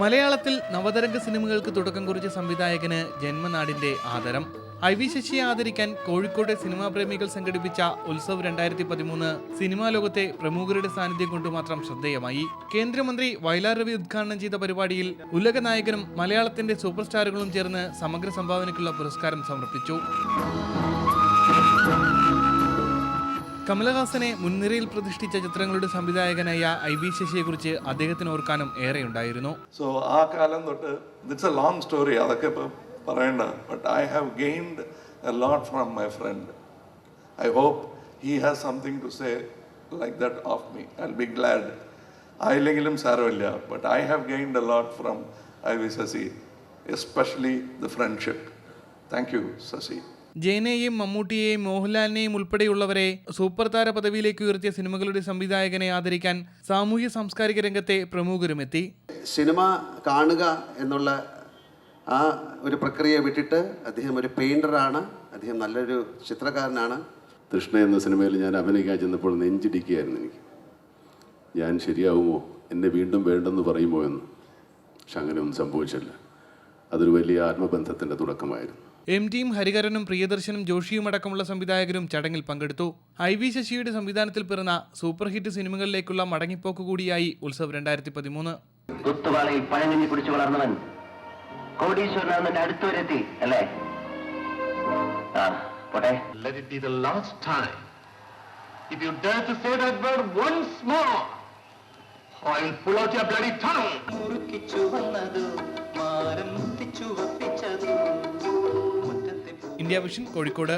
മലയാളത്തിൽ നവതരംഗ സിനിമകൾക്ക് തുടക്കം കുറിച്ച സംവിധായകന് ജന്മനാടിന്റെ ആദരം. ഐ വി ശശിയെ ആദരിക്കാൻ കോഴിക്കോട്ടെ സിനിമാ പ്രേമികൾ സംഘടിപ്പിച്ച ഉത്സവ് രണ്ടായിരത്തി പതിമൂന്ന് സിനിമാ ലോകത്തെ പ്രമുഖരുടെ സാന്നിധ്യം കൊണ്ട് മാത്രം ശ്രദ്ധേയമായി. കേന്ദ്രമന്ത്രി വയലാർ രവി ഉദ്ഘാടനം ചെയ്ത പരിപാടിയിൽ ഉലക നായകനും മലയാളത്തിന്റെ സൂപ്പർ സ്റ്റാറുകളും ചേർന്ന് സമഗ്ര സംഭാവനയ്ക്കുള്ള പുരസ്കാരം സമർപ്പിച്ചു. കമലഹാസനെ മുൻനിരയിൽ പ്രതിഷ്ഠിച്ച ചിത്രങ്ങളുടെ സംവിധായകനായ ഐ വി ശശിയെക്കുറിച്ച് അദ്ദേഹത്തിന് ഓർക്കാനും ഏറെയുണ്ടായിരുന്നു. സോ ആ കാലം തൊട്ട് ഇറ്റ്സ് എ ലോങ് സ്റ്റോറി അതൊക്കെ ഇപ്പം പറയണ്ട. But I have gained a lot from my friend I hope he has something to say like that of me I be glad ആയില്ലെങ്കിലും സാരമില്ല. But I have gained a lot from I V Sasi especially the friendship thank you Sasi. ജയനെയും മമ്മൂട്ടിയെയും മോഹൻലാലിനെയും ഉൾപ്പെടെയുള്ളവരെ super താര പദവിയിലേക്ക് ഉയർത്തിയ സിനിമകളുടെ സംവിധായകനെ ആദരിക്കാൻ സാമൂഹ്യ സാംസ്കാരിക രംഗത്തെ പ്രമുഖരും എത്തി സിനിമ കാണുക എന്നുള്ള ആ ഒരു പ്രക്രിയ വിട്ടിട്ട് അദ്ദേഹം ഒരു പെയിന്ററാണ് അദ്ദേഹം നല്ലൊരു ചിത്രകാരനാണ്. തൃഷ്ണ എന്ന സിനിമയിൽ ഞാൻ അഭിനയിക്കാൻ ചെന്നപ്പോൾ നെഞ്ചിടിക്കുകയായിരുന്നു എനിക്ക്. ഞാൻ ശരിയാവുമോ? എന്നെ വീണ്ടും വേണ്ടെന്ന് പറയുമോ എന്ന്. പക്ഷെ അങ്ങനെയൊന്നും സംഭവിച്ചില്ല. അതൊരു വലിയ ആത്മബന്ധത്തിന്റെ തുടക്കമായിരുന്നു. എം ടിയും ഹരിഹരനും പ്രിയദർശനും ജോഷിയും അടക്കമുള്ള സംവിധായകരും ചടങ്ങിൽ പങ്കെടുത്തു. ഐ വി ശശിയുടെ സംവിധാനത്തിൽ പിറന്ന സൂപ്പർ ഹിറ്റ് സിനിമകളിലേക്കുള്ള മടങ്ങിപ്പോക്ക് കൂടിയായി ഉത്സവ് രണ്ടായിരത്തി പതിമൂന്ന് കുത്തുവാളയിൽ പഴങ്ങഞ്ഞി കുടിച്ചു വളർന്നവൻ. കോടീശ്വരനാണെന്നെ അടുത്തുവരെത്തി അല്ലേ? ആ പോട്ടെ. To say that word once more, I will pull out your bloody tongue. India vision Kozhikode.